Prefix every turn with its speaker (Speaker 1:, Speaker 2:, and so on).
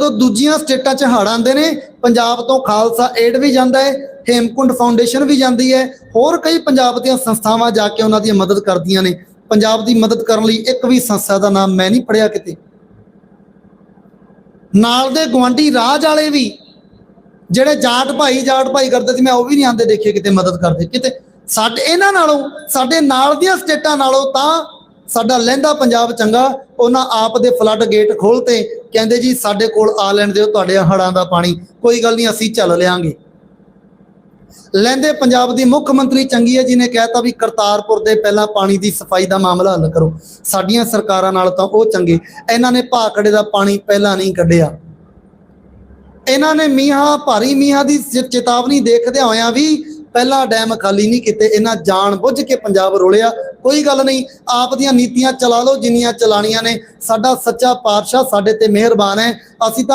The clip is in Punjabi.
Speaker 1: ਜਦੋਂ ਦੂਜੀਆਂ ਸਟੇਟਾਂ 'ਚ ਹੜ੍ਹ ਆਉਂਦੇ ਨੇ, ਪੰਜਾਬ ਤੋਂ ਖਾਲਸਾ ਏਡ ਵੀ ਜਾਂਦਾ ਹੈ, ਹੇਮਕੁੰਡ ਫਾਊਂਡੇਸ਼ਨ ਵੀ ਜਾਂਦੀ ਹੈ, ਹੋਰ ਕਈ ਪੰਜਾਬ ਦੀਆਂ ਸੰਸਥਾਵਾਂ ਜਾ ਕੇ ਉਹਨਾਂ ਦੀ ਮਦਦ ਕਰਦੀਆਂ ਨੇ। ਪੰਜਾਬ ਦੀ ਮਦਦ ਕਰਨ ਲਈ ਇੱਕ ਵੀ ਸੰਸਥਾ ਦਾ ਨਾਮ ਮੈਂ ਨਹੀਂ ਪੜਿਆ ਕਿਤੇ। ਨਾਲ ਦੇ ਗਵਾਂਢੀ ਰਾਜ ਵਾਲੇ ਵੀ, ਜਿਹੜੇ ਜਾਟ ਭਾਈ ਜਾਟ ਭਾਈ ਕਰਦੇ ਸੀ, ਮੈਂ ਉਹ ਵੀ ਨਹੀਂ ਆਂਦੇ ਦੇਖੇ ਕਿਤੇ ਮਦਦ ਕਰਦੇ। ਕਿਤੇ ਸਾਡੇ, ਇਹਨਾਂ ਨਾਲੋਂ, ਸਾਡੇ ਨਾਲ ਦੀਆਂ ਸਟੇਟਾਂ ਨਾਲੋਂ ਤਾਂ ਸਾਡਾ ਲਹਿੰਦਾ ਪੰਜਾਬ ਚੰਗਾ, ਉਹਨਾਂ ਆਪ ਦੇ ਫਲੱਡ ਗੇਟ ਖੋਲਤੇ ਕਹਿੰਦੇ ਜੀ, ਸਾਡੇ ਕੋਲ ਆ ਲੈਣ ਦਿਓ, ਤੁਹਾਡੇ ਹੜਾਂ ਦਾ ਪਾਣੀ, ਕੋਈ ਗੱਲ ਨਹੀਂ, ਅਸੀਂ ਚੱਲ ਲਿਆਂਗੇ। ਲੈਂਦੇ ਪੰਜਾਬ ਦੀ ਮੁੱਖ ਮੰਤਰੀ ਚੰਗੀ ਹੈ, ਜਿਹਨੇ ਕਹਿਤਾ ਵੀ ਕਰਤਾਰਪੁਰ ਦੇ ਪਹਿਲਾਂ ਪਾਣੀ ਦੀ ਸਫ਼ਾਈ ਦਾ ਮਾਮਲਾ ਹੱਲ ਕਰੋ। ਸਾਡੀਆਂ ਸਰਕਾਰਾਂ ਨਾਲ ਤਾਂ ਉਹ ਚੰਗੇ। ਇਹਨਾਂ ਨੇ ਭਾਖੜੇ ਦਾ ਪਾਣੀ ਪਹਿਲਾਂ ਨਹੀਂ ਕੱਢਿਆ। ਇਹਨਾਂ ਨੇ ਮੀਂਹਾਂ, ਭਾਰੀ ਮੀਂਹਾਂ ਦੀ ਚੇਤਾਵਨੀ ਦੇਖਦਿਆਂ ਹੋਇਆਂ ਵੀ ਪਹਿਲਾ ਡੈਮ ਖਾਲੀ ਨਹੀਂ ਕੀਤੇ। ਇਹਨਾਂ ਜਾਣ ਬੁੱਝ ਕੇ ਪੰਜਾਬ ਰੋਲਿਆ। ਕੋਈ ਗੱਲ ਨਹੀਂ, ਆਪ ਦੀਆਂ ਨੀਤੀਆਂ ਚਲਾ ਲਓ, ਜਿੰਨੀਆਂ ਚਲਾਣੀਆਂ ਨੇ। ਸਾਡਾ ਸੱਚਾ ਪਾਤਸ਼ਾਹ ਸਾਡੇ ਤੇ ਮਿਹਰਬਾਨ ਹੈ। ਅਸੀਂ ਤਾਂ